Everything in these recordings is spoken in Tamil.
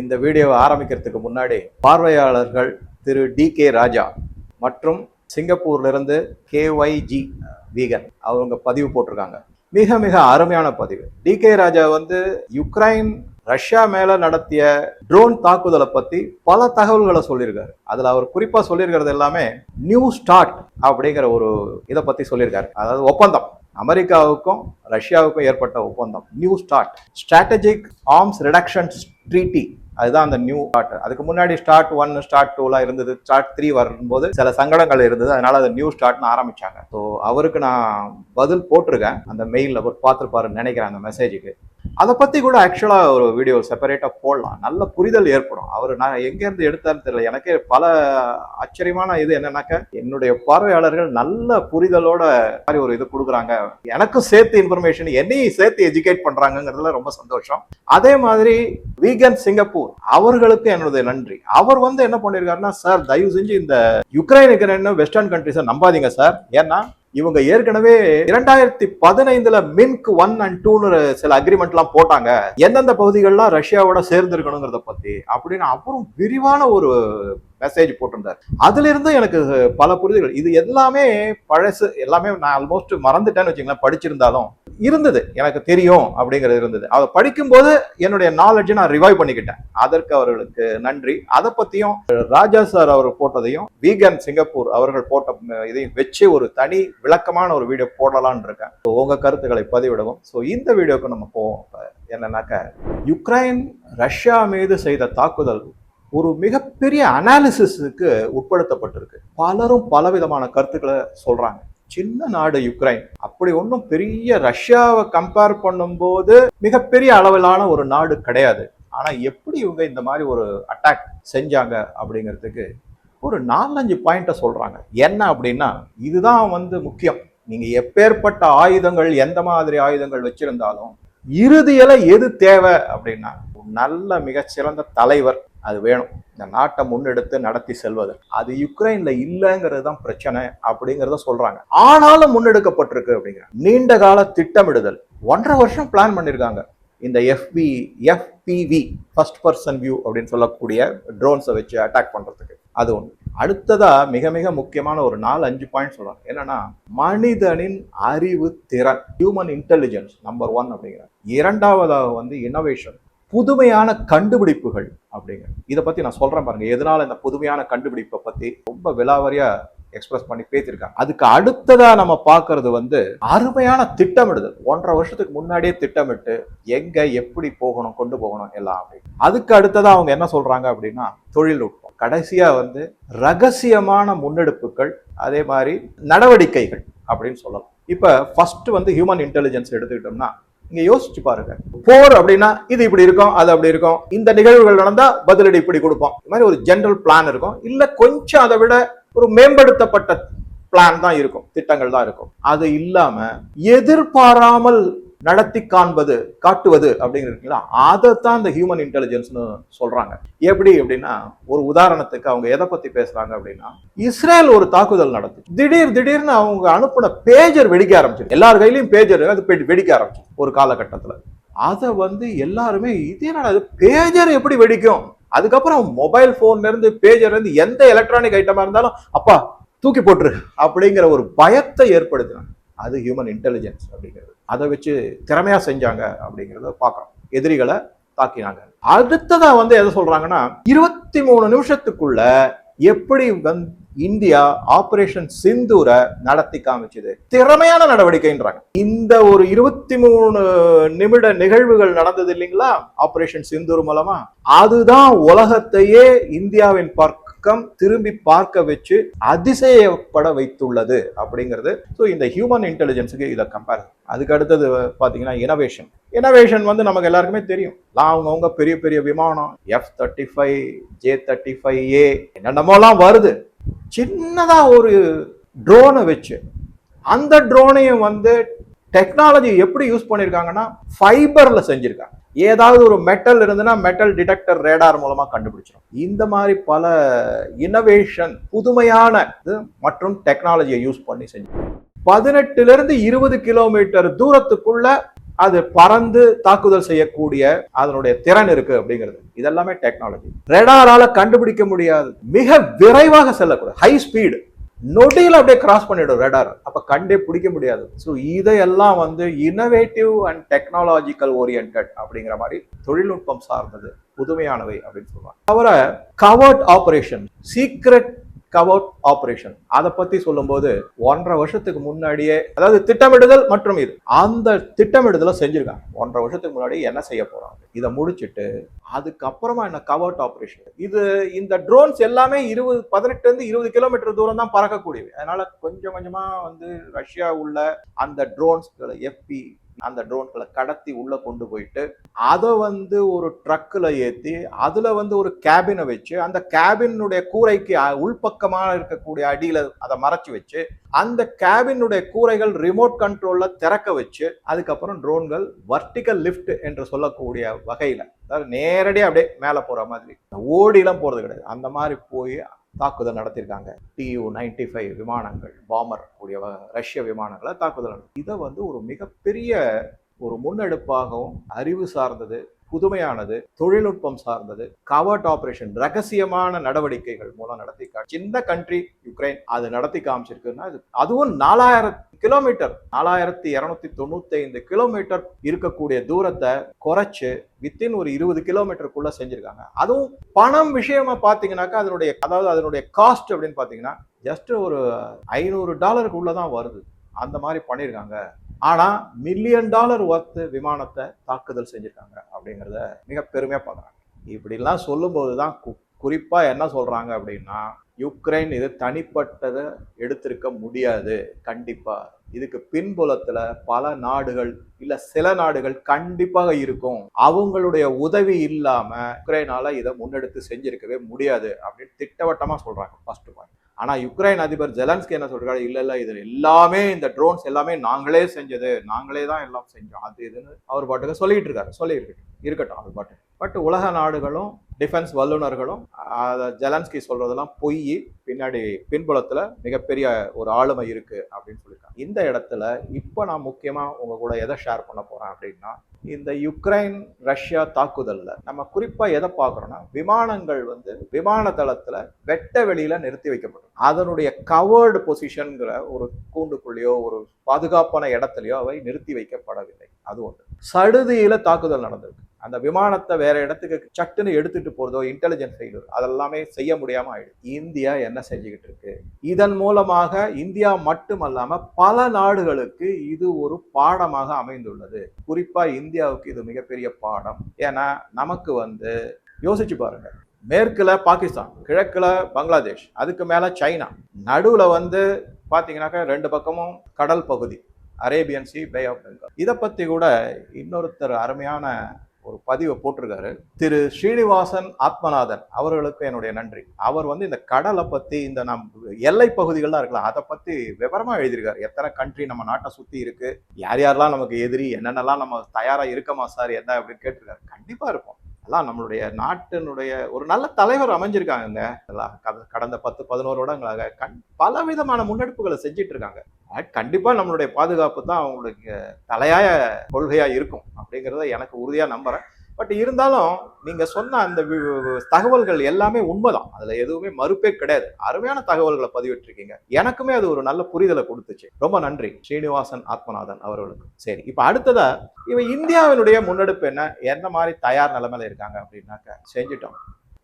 இந்த வீடியோவை ஆரம்பிக்கிறதுக்கு முன்னாடி பார்வையாளர்கள் திரு டி கே ராஜா மற்றும் சிங்கப்பூர்லேருந்து கேஒய்ஜி வீகன் அவங்க பதிவு போட்டிருக்காங்க. மிக மிக அருமையான பதிவு. டி கே ராஜா வந்து யுக்ரைன் ரஷ்யா மேல நடத்திய ட்ரோன் தாக்குதலை பத்தி பல தகவல்களை சொல்லியிருக்காரு. அதுல அவர் குறிப்பா சொல்லியிருக்கிறது எல்லாமே நியூ ஸ்டார்ட் அப்படிங்கிற ஒரு இதை பத்தி சொல்லியிருக்காரு. அதாவது ஒப்பந்தம். அமெரிக்காவுக்கும் ரஷ்யாவுக்கும் ஏற்பட்ட ஒப்பந்தம். New START strategic arms reduction treaty அதுதான் அந்த நியூ ஸ்டார்ட் அதுக்கு முன்னாடி ஸ்டார்ட் ஒன் ஸ்டார்ட் டூலாம் இருந்தது. ஸ்டார்ட் த்ரீ வரும்போது சில சங்கடங்கள் இருந்தது. அதனால அது நியூ ஸ்டார்ட்னு ஆரம்பிச்சாங்க. ஸோ அவருக்கு நான் பதில் போட்டிருக்கேன். அந்த மெயிலில் அவர் பார்த்துருப்பாருன்னு நினைக்கிறேன் அந்த மெசேஜுக்கு அதை பத்தி கூட ஆக்சுவலா ஒரு வீடியோ செப்பரேட்டா போடலாம். நல்ல புரிதல் ஏற்படும். அவர் நான் எங்க இருந்து எடுத்தாருன்னு தெரியல. எனக்கே பல ஆச்சரியமான இது என்னன்னாக்க என்னுடைய பார்வையாளர்கள் நல்ல புரிதலோட மாதிரி ஒரு இது கொடுக்குறாங்க. எனக்கும் சேர்த்து இன்ஃபர்மேஷன் என்னையும் சேர்த்து எஜுகேட் பண்றாங்கங்கிறதுல ரொம்ப சந்தோஷம். அதே மாதிரி வீகன் சிங்கப்பூர் அவர்களுக்கு என்னுடைய நன்றி. அவர் வந்து என்ன பண்ணிருக்காருன்னா சார் தயவு செஞ்சு இந்த யுக்ரைன் யுக்ரைன் வெஸ்டர்ன் கண்ட்ரிஸை நம்பாதீங்க சார். ஏன்னா இவங்க ஏற்கனவே இரண்டாயிரத்தி பதினைந்துல மின்க் ஒன் அண்ட் டூன்னு சில அக்ரிமெண்ட் எல்லாம் போட்டாங்க. எந்தெந்த பகுதிகள்லாம் ரஷ்யாவோட சேர்ந்து இருக்கணுங்கிறத பத்தி அப்படின்னு அப்புறம் விரிவான ஒரு மெசேஜ் போட்டிருந்தார். அதுல இருந்து எனக்கு பல புரிதல்கள். இது எல்லாமே பழசு எல்லாமே நான் ஆல்மோஸ்ட் மறந்துட்டேன்னு வச்சுங்களேன் படிச்சிருந்தாலும். இருந்தது. எனக்கு தெரியும் அப்படிங்கிறது இருந்தது. அதை படிக்கும்போது என்னுடைய நாலேஜை நான் ரிவைவ் பண்ணிக்கிட்டேன். அதற்கு அவர்களுக்கு நன்றி. அதை பற்றியும் ராஜா சார் அவர் போட்டதையும் வீகன் சிங்கப்பூர் அவர்கள் போட்ட இதையும் வச்சு ஒரு தனி விளக்கமான ஒரு வீடியோ போடலான் இருக்கேன். உங்கள் கருத்துக்களை பதிவிடவும். ஸோ இந்த வீடியோக்கு நம்ம போவோம். என்னன்னாக்க யுக்ரைன் ரஷ்யா மீது செய்த தாக்குதல் ஒரு மிகப்பெரிய அனாலிசிஸுக்கு உட்படுத்தப்பட்டிருக்கு. பலரும் பலவிதமான கருத்துக்களை சொல்கிறாங்க சின்ன நாடு யுக்ரைன். அப்படி ஒன்றும் பெரிய ரஷ்யாவை கம்பேர் பண்ணும்போது மிகப்பெரிய அளவிலான ஒரு நாடு கிடையாது. ஆனால் எப்படி இவங்க இந்த மாதிரி ஒரு அட்டாக் செஞ்சாங்க அப்படிங்கிறதுக்கு ஒரு நாலஞ்சு பாயிண்ட்டை சொல்கிறாங்க என்ன அப்படின்னா இதுதான் வந்து முக்கியம். நீங்கள் எப்பேற்பட்ட ஆயுதங்கள் எந்த மாதிரி ஆயுதங்கள் வச்சுருந்தாலும் இறுதியில் எது தேவை அப்படின்னா நல்ல மிகச்சிறந்த தலைவர் அது வேணும். இந்த நாட்டை முன்னெடுத்து நடத்தி செல்வது அது யுக்ரைன்ல இல்லைங்கிறது தான் பிரச்சனை அப்படிங்கிறத சொல்றாங்க. ஆனாலும் முன்னெடுக்கப்பட்டிருக்கு அப்படிங்கிற. நீண்ட கால திட்டமிடுதல். ஒன்றரை வருஷம் பிளான் பண்ணியிருக்காங்க இந்த எஃபி எஃபிவி ஃபர்ஸ்ட் பர்சன் வியூ அப்படின்னு சொல்லக்கூடிய ட்ரோன்ஸை வச்சு அட்டாக் பண்றதுக்கு. அது ஒன்று அடுத்ததா மிக மிக முக்கியமான ஒரு நாலு அஞ்சு பாயிண்ட் சொல்றாங்க. என்னன்னா மனிதனின் அறிவு திறன். ஹியூமன் இன்டெலிஜென்ஸ் நம்பர் ஒன் அப்படிங்கிற. இரண்டாவதாக வந்து இனோவேஷன் புதுமையான கண்டுபிடிப்புகள் அப்படிங்கிற இதை பற்றி நான் சொல்கிறேன் பாருங்கள் எதனால இந்த புதுமையான கண்டுபிடிப்பை பற்றி ரொம்ப விலாவரியாக எக்ஸ்பிரஸ் பண்ணி பேசியிருக்காங்க. அதுக்கு அடுத்ததாக நம்ம பார்க்கறது வந்து அருமையான திட்டமிடுதல். ஒன்றரை வருஷத்துக்கு முன்னாடியே திட்டமிட்டு எங்கே எப்படி போகணும் கொண்டு போகணும் எல்லாம் அப்படின்னு அதுக்கு அடுத்ததாக அவங்க என்ன சொல்கிறாங்க அப்படின்னா தொழில்நுட்பம். கடைசியாக வந்து ரகசியமான முன்னெடுப்புகள் அதே மாதிரி நடவடிக்கைகள் அப்படின்னு சொல்லலாம். இப்போ ஃபர்ஸ்ட் வந்து ஹியூமன் இன்டெலிஜென்ஸ் எடுத்துக்கிட்டோம்னா நீங்க யோசிச்சு பாருங்க. போர் அப்படின்னா இது இப்படி இருக்கும் அது அப்படி இருக்கும். இந்த நிகழ்வுகள் நடந்தா பதிலடி இப்படி கொடுப்போம். இந்த மாதிரி ஒரு ஜென்ரல் பிளான் இருக்கும். இல்ல கொஞ்சம் அதை விட ஒரு மேம்படுத்தப்பட்ட பிளான் தான் இருக்கும் திட்டங்கள் தான் இருக்கும். அது இல்லாம எதிர்பாராமல் நடத்தி காண்பது காட்டுவது அப்படிங்கிறீங்களா அதைத்தான் இந்த ஹியூமன் இன்டெலிஜென்ஸ்னு சொல்றாங்க. எப்படி அப்படின்னா ஒரு உதாரணத்துக்கு அவங்க எதை பத்தி பேசுறாங்க அப்படின்னா இஸ்ரேல் ஒரு தாக்குதல் நடத்து திடீர் திடீர்னு அவங்க அனுப்பின பேஜர் வெடிக்க ஆரம்பிச்சு எல்லார் கையிலயும் பேஜர் அது வெடிக்க ஆரம்பிச்சு ஒரு காலகட்டத்துல. அதை வந்து எல்லாருமே இதே நாள் பேஜர் எப்படி வெடிக்கும்? அதுக்கப்புறம் மொபைல் போன்ல இருந்து பேஜர்ல இருந்து எந்த எலக்ட்ரானிக் ஐட்டமா இருந்தாலும் அப்பா தூக்கி போட்டுரு அப்படிங்கிற ஒரு பயத்தை ஏற்படுத்தினாங்க. அது ஹியூமன் இன்டெலிஜென்ஸ் அப்படிங்கிறது. அதை வச்சு திறமையாக செஞ்சாங்க அப்படிங்கிறத பார்க்குறோம். எதிரிகளை தாக்கினாங்க. அடுத்ததாக வந்து எதை சொல்கிறாங்கன்னா இருபத்தி மூணு நிமிஷத்துக்குள்ள எப்படி வந் இந்தியா ஆபரேஷன் சிந்தூரை நடத்தி காமிச்சது. திறமையான நடவடிக்கைன்றாங்க. இந்த ஒரு இருபத்தி மூணு நிமிட நிகழ்வுகள் நடந்தது இல்லைங்களா? ஆபரேஷன் சிந்தூர் மூலமா. அதுதான் உலகத்தையே இந்தியாவின் பக்கம் திரும்பி பார்க்க வச்சு அதிசயப்பட வைத்துள்ளது அப்படிங்கிறது. ஸோ இந்த ஹியூமன் இன்டெலிஜென்ஸுக்கு இதை கம்பேர் அதுக்கு அடுத்தது பார்த்தீங்கன்னா இனோவேஷன் இனோவேஷன் வந்து நமக்கு எல்லாருக்குமே தெரியும். அவங்கவுங்க பெரிய பெரிய விமானம் F thirty five J thirty five A என்னென்னமோலாம் வருது. சின்னதாக ஒரு ட்ரோனை வச்சு அந்த ட்ரோனையும் வந்து டெக்னாலஜி எப்படி யூஸ் பண்ணியிருக்காங்கன்னா ஃபைபரில் செஞ்சுருக்காங்க. ஏதாவது ஒரு மெட்டல் இருந்ததுன்னா மெட்டல் டிடெக்டர் ரேடார் மூலமாக கண்டுபிடிச்சிடும் இந்த மாதிரி பல இனோவேஷன் புதுமையான இது மற்றும் டெக்னாலஜியை யூஸ் பண்ணி செஞ்சு. பதினெட்டுலேருந்து இருபது கிலோமீட்டர் தூரத்துக்குள்ள அது பறந்து தாக்குதல் செய்யக்கூடிய அதனுடைய திறன் இருக்கு அப்படிங்கிறது. இதெல்லாமே டெக்னாலஜி ரெடாரால கண்டுபிடிக்க முடியாது. மிக விரைவாக செல்லக்கூடாது. ஹை ஸ்பீடு நொடியில் அப்படியே கிராஸ் பண்ணிடும் ரெடார் அப்போ கண்டே பிடிக்க முடியாது. ஸோ இதையெல்லாம் வந்து இனோவேட்டிவ் அண்ட் டெக்னாலஜிக்கல் ஓரியன்ட் அப்படிங்கிற மாதிரி தொழில்நுட்பம் சார்ந்தது புதுமையானவை அப்படின்னு சொல்லுவாங்க. தவிர covert operation secret covert operation அதை பத்தி சொல்லும்போது ஒன்றரை வருஷத்துக்கு முன்னாடியே அதாவது திட்டமிடுதல் மற்றும் இது. அந்த திட்டமிடுதலை செஞ்சிருக்காங்க. ஒன்றரை வருஷத்துக்கு முன்னாடி என்ன செய்ய போறாங்க? இதை முடிச்சுட்டு அதுக்கப்புறமா என்ன கவர்ட் ஆபரேஷன் இது இந்த ட்ரோன்ஸ் எல்லாமே இருபது பதினெட்டு இருந்து இருபது கிலோமீட்டர் தூரம் தான் பறக்கக்கூடியவை. அதனால கொஞ்சம் கொஞ்சமா வந்து ரஷ்யா உள்ள அந்த ட்ரோன்ஸ்களை எஃபி அந்த ட்ரோன்களை கடத்தி உள்ள கொண்டு போயிட்டு அதை வந்து ஒரு ட்ரக்கில் ஏற்றி அதில் வந்து ஒரு கேபினை வச்சு அந்த கேபினுடைய கூரைக்கு உள்பக்கமாக இருக்கக்கூடிய அடியில் அதை மறைச்சி வச்சு அந்த கேபினுடைய கூரைகள் ரிமோட் கண்ட்ரோலில் திறக்க வச்சு அதுக்கப்புறம் ட்ரோன்கள் வர்டிக்கல் லிஃப்ட் என்று சொல்லக்கூடிய வகையில் அதாவது நேரடியாக அப்படியே மேலே போகிற மாதிரி. ஓடிலாம் போகிறது கிடையாது. அந்த மாதிரி போய் தாக்குதல் நடத்தியிருக்காங்க. டியூ நைன்டி ஃபைவ் விமானங்கள் பாமர் கூடிய ரஷ்ய விமானங்களை தாக்குதல் இதை வந்து ஒரு மிகப்பெரிய ஒரு முன்னெடுப்பாகவும் அறிவு சார்ந்தது. புதுமையானது தொழில்நுட்பம் சார்ந்தது கவர்ட் ஆபரேஷன் ரகசியமான நடவடிக்கைகள் மூலம் நடத்தி சின்ன கண்ட்ரி யுக்ரைன் அது நடத்தி காமிச்சிருக்குன்னா அது அதுவும் நாலாயிரம் கிலோமீட்டர் நாலாயிரத்தி இருநூத்தி தொண்ணூத்தி ஐந்து கிலோமீட்டர் இருக்கக்கூடிய தூரத்தை குறைச்சு வித்தின் ஒரு இருபது கிலோமீட்டருக்குள்ள செஞ்சிருக்காங்க. அதுவும் பணம் விஷயமா பாத்தீங்கன்னாக்கா அதனுடைய அதாவது அதனுடைய காஸ்ட் அப்படின்னு பாத்தீங்கன்னா ஜஸ்ட் ஒரு ஐநூறு டாலருக்குள்ள தான் வருது. அந்த மாதிரி பண்ணியிருக்காங்க ஆனால் மில்லியன் டாலர் ஒர்த்து விமானத்தை தாக்குதல் செஞ்சுருக்காங்க அப்படிங்கிறத மிக பெருமையாக பார்க்குறாங்க. இப்படிலாம் சொல்லும்போது தான் கு- குறிப்பாக என்ன சொல்கிறாங்க அப்படின்னா யுக்ரைன் இது தனிப்பட்டதை எடுத்திருக்க முடியாது. கண்டிப்பாக இதுக்கு பின்புலத்தில் பல நாடுகள் இல்லை சில நாடுகள் கண்டிப்பாக இருக்கும். அவங்களுடைய உதவி இல்லாமல் யுக்ரைனால் இதை முன்னெடுத்து செஞ்சிருக்கவே முடியாது அப்படின்னு திட்டவட்டமாக சொல்கிறாங்க ஃபர்ஸ்ட் பாயிண்ட் ஆனால் யுக்ரைன் அதிபர் ஜெலன்ஸ்கி என்ன சொல்கிறாரு இல்லை இல்லை இது எல்லாமே இந்த ட்ரோன்ஸ் எல்லாமே நாங்களே செஞ்சது. நாங்களே தான் எல்லாம் செஞ்சோம். அது இதுன்னு அவர் பாட்டுக்கு சொல்லிட்டு இருக்காரு. சொல்லி இருக்கட்டும் இருக்கட்டும் பாட்டு. பட் உலக நாடுகளும் டிஃபென்ஸ் வல்லுநர்களும் அதை ஜெலன்ஸ்கி சொல்றதெல்லாம் பொய் பின்னாடி பின்புலத்தில் மிகப்பெரிய ஒரு ஆளுமை இருக்குது அப்படின்னு சொல்லியிருக்காங்க. இந்த இடத்துல இப்போ நான் முக்கியமாக உங்கள் கூட எதை ஷேர் பண்ண போகிறேன் அப்படின்னா இந்த யுக்ரைன் ரஷ்யா தாக்குதலில் நம்ம குறிப்பாக எதை பார்க்குறோன்னா விமானங்கள் வந்து விமான தளத்தில் வெட்ட வெளியில் நிறுத்தி வைக்கப்படும். அதனுடைய கவர்டு பொசிஷனுங்கிற ஒரு கூண்டுக்குள்ளேயோ ஒரு பாதுகாப்பான இடத்துலையோ அவை நிறுத்தி வைக்கப்படவில்லை. அது ஒன்று சடுதியில் தாக்குதல் நடந்திருக்கு. அந்த விமானத்தை வேற இடத்துக்கு சட்டுன்னு எடுத்துட்டு போறதோ இன்டெலிஜென்ஸ் ஃபெயிலியர் அதெல்லாமே செய்ய முடியாம ஆயிடுது. இந்தியா என்ன செஞ்சுக்கிட்டு இருக்கு? இதன் மூலமாக இந்தியா மட்டுமல்லாம பல நாடுகளுக்கு இது ஒரு பாடமாக அமைந்துள்ளது. குறிப்பா இந்தியாவுக்கு இது மிகப்பெரிய பாடம். ஏன்னா நமக்கு வந்து யோசிச்சு பாருங்க. மேற்குல பாகிஸ்தான் கிழக்குல பங்களாதேஷ் அதுக்கு மேல சைனா. நடுவுல வந்து பாத்தீங்கன்னாக்கா ரெண்டு பக்கமும் கடல் பகுதி Arabian Sea Bay of Bengal. இதை பத்தி கூட இன்னொருத்தர் அருமையான ஒரு பதிவை போட்டிருக்காரு. திரு ஸ்ரீனிவாசன் ஆத்மநாதன் அவர்களுக்கு என்னுடைய நன்றி. அவர் வந்து இந்த கடலை பத்தி இந்த நம் எல்லை பகுதிகள்லாம் இருக்கலாம் அதை பத்தி விவரமா எழுதியிருக்காரு. எத்தனை கண்ட்ரி நம்ம நாட்டை சுத்தி இருக்கு யார் யாரெல்லாம் நமக்கு எதிரி என்னென்னலாம் நம்ம தயாரா இருக்கமா சார் என்ன அப்படின்னு கேட்டிருக்காரு. கண்டிப்பா இருப்போம். எல்லாம் நம்மளுடைய நாட்டினுடைய ஒரு நல்ல தலைவர் அமைஞ்சிருக்காங்க எல்லாம் கட- கடந்த பத்து பதினோரு வருடங்களாக கண் பல விதமான முன்னெடுப்புகளை செஞ்சிட்டு இருக்காங்க கண்டிப்பாக கண்டிப்பா நம்மளுடைய பாதுகாப்பு தான் அவங்களுக்கு தலையாய கொள்கையா இருக்கும் அப்படிங்கிறத எனக்கு உறுதியா நம்புறேன். பட் இருந்தாலும் நீங்க சொன்ன அந்த வி- தகவல்கள் எல்லாமே உண்மைதான். அதுல எதுவுமே மறுப்பே கிடையாது. அருமையான தகவல்களை பதிவிட்டிருக்கீங்க. எனக்குமே அது ஒரு நல்ல புரிதலை கொடுத்துச்சு. ரொம்ப நன்றி. ஸ்ரீனிவாசன் ஆத்மநாதன் அவர்களுக்கு. சரி இப்ப அடுத்ததா இவ இந்தியாவினுடைய முன்னெடுப்பு என்ன? என்ன மாதிரி தயார் நிலைமையில இருக்காங்க அப்படின்னாக்க செஞ்சுட்டோம்.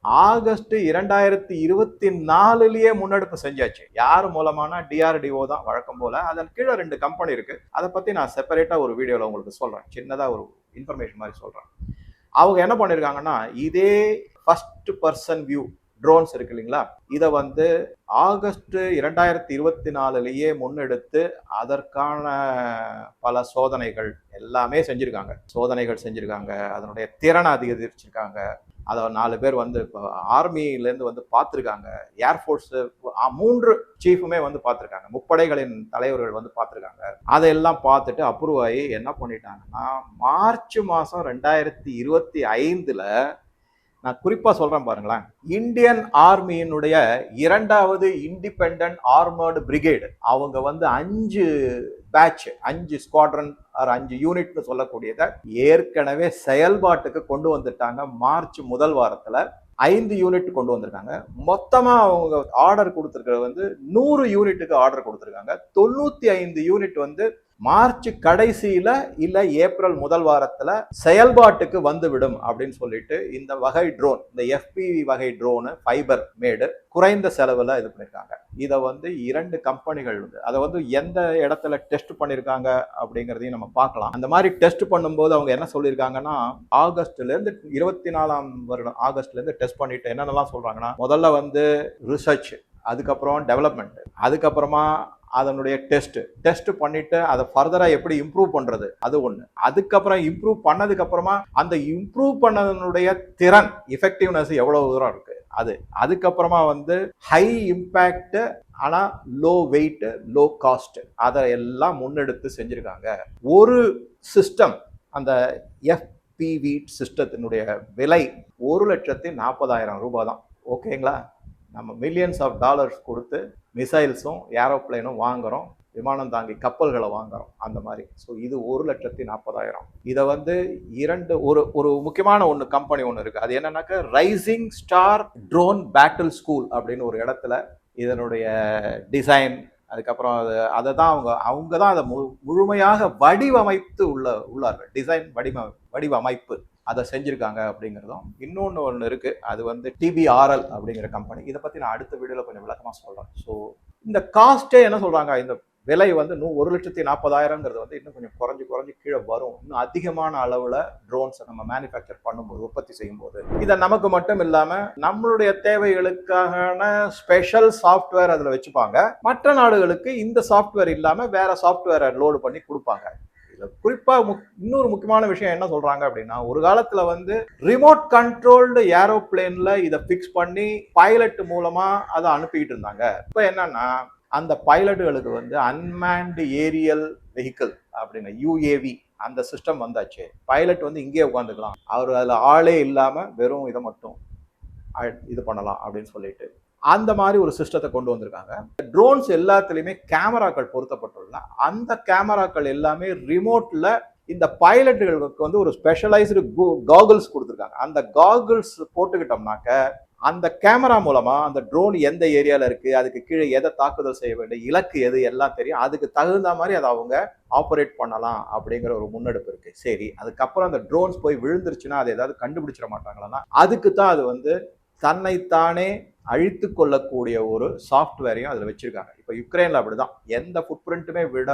ஆகஸ்ட் இரண்டாயிரத்தி இருபத்தி நாலுலயே முன்னெடுப்பு செஞ்சாச்சு. யார் மூலமானா? டிஆர்டிஓ தான் வழக்கம் போல. அதன் கீழே ரெண்டு கம்பெனி இருக்கு. அதை பத்தி நான் செப்பரேட்டா ஒரு வீடியோல உங்களுக்கு சொல்றேன். சின்னதா ஒரு இன்ஃபர்மேஷன் மாதிரி சொல்றேன். அவங்க என்ன பண்ணிருக்காங்கன்னா இதே ஃபர்ஸ்ட் பர்சன் வியூ ட்ரோன்ஸ் இருக்கு இல்லைங்களா? இதை வந்து ஆகஸ்ட் இரண்டாயிரத்தி இருபத்தி நாலுலேயே முன்னெடுத்து அதற்கான பல சோதனைகள் எல்லாமே செஞ்சுருக்காங்க. சோதனைகள் செஞ்சுருக்காங்க. அதனுடைய திறனை அதிகரிச்சிருக்காங்க. அதை நாலு பேர் வந்து இப்போ ஆர்மியிலேருந்து வந்து பார்த்துருக்காங்க. ஏர்ஃபோர்ஸு மூன்று சீஃபுமே வந்து பார்த்துருக்காங்க. முப்படைகளின் தலைவர்கள் வந்து பார்த்துருக்காங்க. அதையெல்லாம் பார்த்துட்டு அப்ரூவ் ஆகி என்ன பண்ணிட்டாங்கன்னா மார்ச் மாதம் ரெண்டாயிரத்தி இருபத்தி ஐந்தில் நான் குறிப்பாக சொல்கிறேன் பாருங்களேன். இந்தியன் ஆர்மியினுடைய இரண்டாவது இண்டிபெண்ட் ஆர்மர்டு பிரிகேடு அவங்க வந்து அஞ்சு பேட்ச் அஞ்சு ஸ்குவாட்ரன் ஆர் அஞ்சு யூனிட்னு சொல்லக்கூடியதை ஏற்கனவே செயல்பாட்டுக்கு கொண்டு வந்துட்டாங்க. மார்ச் முதல் வாரத்தில் ஐந்து யூனிட் கொண்டு வந்திருக்காங்க. மொத்தமாக அவங்க ஆர்டர் கொடுத்துருக்கிறது வந்து நூறு யூனிட்டுக்கு ஆர்டர் கொடுத்துருக்காங்க. தொண்ணூற்றி ஐந்து யூனிட் வந்து மார்ச் கடைசியில இல்ல ஏப்ரல் முதல் வாரத்துல செயல்பாட்டுக்கு வந்துவிடும் அப்படின்னு சொல்லிட்டு இந்த வகை ட்ரோன் இந்த எஃபிவி வகை ட்ரோனு ஃபைபர் மேடு குறைந்த செலவுல இது பண்ணிருக்காங்க. இதை வந்து இரண்டு கம்பெனிகள் வந்து அதை வந்து எந்த இடத்துல டெஸ்ட் பண்ணிருக்காங்க அப்படிங்கிறதையும் நம்ம பார்க்கலாம். அந்த மாதிரி டெஸ்ட் பண்ணும்போது அவங்க என்ன சொல்லியிருக்காங்கன்னா ஆகஸ்ட்ல இருந்து இருபத்தி நாலாம் வருடம் ஆகஸ்ட்ல இருந்து டெஸ்ட் பண்ணிட்டு என்னென்னலாம் சொல்றாங்கன்னா முதல்ல வந்து ரிசர்ச் அதுக்கப்புறம் டெவலப்மெண்ட் அதுக்கப்புறமா அதனுடைய டெஸ்ட் டெஸ்ட் பண்ணிட்டு அதை ஃபர்தரா எப்படி இம்ப்ரூவ் பண்றது? அது ஒண்ணு. அதுக்கப்புறம் இம்ப்ரூவ் பண்ணதுக்கு அப்புறமா அந்த இம்ப்ரூவ் பண்ணதனுடைய திறன் எஃபெக்டிவ்னஸ் எவ்வளவு தூரம் இருக்கு? அது. அதுக்கப்புறமா வந்து ஹை இம்பேக்ட் ஆனா லோ வெயிட் லோ காஸ்ட் அதை எல்லாம் முன்னெடுத்து செஞ்சிருக்காங்க. ஒரு சிஸ்டம் அந்த எஃபிவி சிஸ்டத்தினுடைய விலை ஒரு லட்சத்தி நாற்பதாயிரம் ரூபாய் தான் ஓகேங்களா நம்ம மில்லியன்ஸ் ஆஃப் டாலர்ஸ் கொடுத்து மிசைல்ஸும் ஏரோப்ளைனும் வாங்குறோம். விமானம் தாங்கி கப்பல்களை வாங்குறோம். அந்த மாதிரி. ஸோ இது ஒரு லட்சத்தி நாற்பதாயிரம். இதை வந்து இரண்டு ஒரு ஒரு முக்கியமான ஒன்று கம்பெனி ஒன்று இருக்குது அது என்னன்னாக்கா rising star drone battle school அப்படின்னு ஒரு இடத்துல இதனுடைய டிசைன் அதுக்கப்புறம் அது அதை தான் அவங்க அவங்க தான் அதை மு முழுமையாக வடிவமைத்து உள்ள உள்ளார்கள். டிசைன் வடிவ வடிவமைப்பு. அதை செஞ்சுருக்காங்க அப்படிங்கிறதும் இன்னொன்று ஒன்று இருக்குது அது வந்து டிபிஆர்எல் அப்படிங்கிற கம்பெனி இதை பற்றி நான் அடுத்த வீடியோவில் கொஞ்சம் விளக்கமாக சொல்கிறேன் ஸோ இந்த காஸ்ட்டே என்ன சொல்கிறாங்க இந்த விலை வந்து இன்னும் ஒரு லட்சத்தி நாற்பதாயிரங்கிறது வந்து இன்னும் கொஞ்சம் குறைஞ்சி குறைஞ்சி கீழே வரும். இன்னும் அதிகமான அளவில் ட்ரோன்ஸை நம்ம மேனுஃபேக்சர் பண்ணும்போது உற்பத்தி செய்யும்போது. இதை நமக்கு மட்டும் இல்லாமல் நம்மளுடைய தேவைகளுக்கான ஸ்பெஷல் சாஃப்ட்வேர் அதில் வச்சுப்பாங்க. மற்ற நாடுகளுக்கு இந்த சாஃப்ட்வேர் இல்லாமல் வேற சாஃப்ட்வேரை லோடு பண்ணி கொடுப்பாங்க. இதுல குறிப்பாக முக்- இன்னொரு முக்கியமான விஷயம் என்ன சொல்கிறாங்க அப்படின்னா ஒரு காலத்தில் வந்து ரிமோட் கண்ட்ரோல்டு ஏரோப்ளேனில் இதை ஃபிக்ஸ் பண்ணி பைலட் மூலமாக அதை அனுப்பிக்கிட்டு இருந்தாங்க. இப்போ என்னன்னா அந்த பைலட்டுகளுக்கு வந்து அன்மேன்டு ஏரியல் வெஹிக்கிள் அப்படின்னு யூஏவி அந்த சிஸ்டம் வந்தாச்சு. பைலட் வந்து இங்கேயே உட்காந்துக்கலாம் அவர் அதில் ஆளே இல்லாமல் வெறும் இதை மட்டும் இது பண்ணலாம் அப்படின்னு சொல்லிட்டு. அந்த மாதிரி ஒரு சிஸ்டத்தை கொண்டு வந்திருக்காங்க. ட்ரோன்ஸ் எல்லாத்துலேயுமே கேமராக்கள் பொருத்தப்பட்டுள்ள அந்த கேமராக்கள் எல்லாமே ரிமோட்டில் இந்த பைலட்டுகளுக்கு வந்து ஒரு ஸ்பெஷலைஸ்டு காகுல்ஸ் கொடுத்துருக்காங்க. அந்த காகுல்ஸ் போட்டுக்கிட்டோம்னாக்க அந்த கேமரா மூலமாக அந்த ட்ரோன் எந்த ஏரியாவில் இருக்குது அதுக்கு கீழே எதை தாக்குதல் செய்ய வேண்டும் இலக்கு எது எல்லாம் தெரியும். அதுக்கு தகுந்த மாதிரி அதை அவங்க ஆப்ரேட் பண்ணலாம் அப்படிங்கிற ஒரு முன்னெடுப்பு இருக்குது சரி அதுக்கப்புறம் அந்த ட்ரோன்ஸ் போய் விழுந்துருச்சுன்னா அதை ஏதாவது கண்டுபிடிச்சிட மாட்டாங்களா? அதுக்கு தான் அது வந்து தன்னைத்தானே அழித்து கொள்ளக்கூடிய ஒரு சாஃப்ட்வேரையும் அதில் வச்சிருக்காங்க. இப்போ யுக்ரைனில் அப்படிதான். எந்த ஃபுட் பிரிண்ட்டுமே விட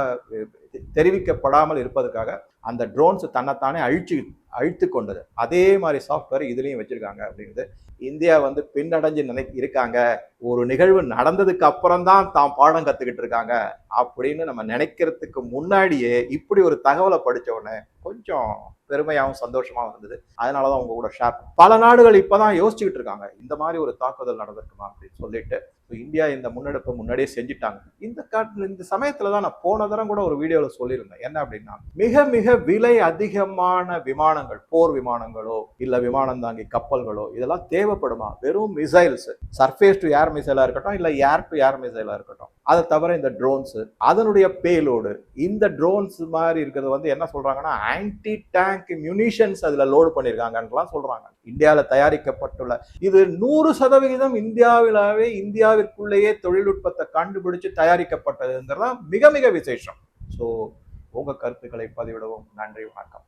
தெரிவிக்கப்படாமல் இருப்பதற்காக அந்த ட்ரோன்ஸ் தன்னைத்தானே அழிச்சு அழித்து கொண்டது. அதே மாதிரி சாஃப்ட்வேர் இதுலேயும் வச்சிருக்காங்க அப்படிங்கிறது இந்தியா வந்து பின்னடைஞ்சு நினை இருக்காங்க. ஒரு நிகழ்வு நடந்ததுக்கு அப்புறம் தான் தாம் பாடம் கத்துக்கிட்டு இருக்காங்க அப்படின்னு நம்ம நினைக்கிறதுக்கு முன்னாடியே இப்படி ஒரு தகவலை படிச்ச உடனே கொஞ்சம் பெருமையாகவும் சந்தோஷமாகவும் இருந்தது. அதனால தான் உங்க கூட ஷேர் பல நாடுகள் இப்பதான் யோசிச்சுக்கிட்டு இருக்காங்க. இந்த மாதிரி ஒரு தாக்குதல் நடந்திருக்குமா அப்படின்னு சொல்லிட்டு இந்தியா இந்த முன்னெடுப்பை முன்னாடியே செஞ்சுட்டாங்க. இந்த காட்டில் இந்த சமயத்தில் தான் நான் போன தரம் கூட ஒரு வீடியோவில் சொல்லியிருந்தேன். என்ன அப்படின்னா மிக மிக விலை அதிகமான விமானங்கள் போர் விமானங்களோ இல்லை விமானம் தாங்கி கப்பல்களோ இதெல்லாம் தேவைப்படுமா? வெறும் மிசைல்ஸ் சர்ஃபேஸ் டு ஏர் மிசைலாக இருக்கட்டும் இல்லை ஏர் டு ஏர் மிசைலாக இருக்கட்டும். அதை தவிர இந்த ட்ரோன்ஸு அதனுடைய பேலோடு இந்த ட்ரோன்ஸ் மாதிரி இருக்கிறது வந்து என்ன சொல்கிறாங்கன்னா ஆன்டி டேங்க் மியூனிஷன்ஸ் அதில் லோடு பண்ணியிருக்காங்கன்றலாம் சொல்கிறாங்க இந்தியாவில் தயாரிக்கப்பட்டுள்ள இது நூறு சதவிகிதம் இந்தியாவிலாவே இந்தியாவிற்குள்ளேயே தொழில்நுட்பத்தை கண்டுபிடிச்சு தயாரிக்கப்பட்டதுங்கிறதா மிக மிக விசேஷம். ஸோ உங்கள் கருத்துக்களை பதிவிடவும் நன்றி வணக்கம்.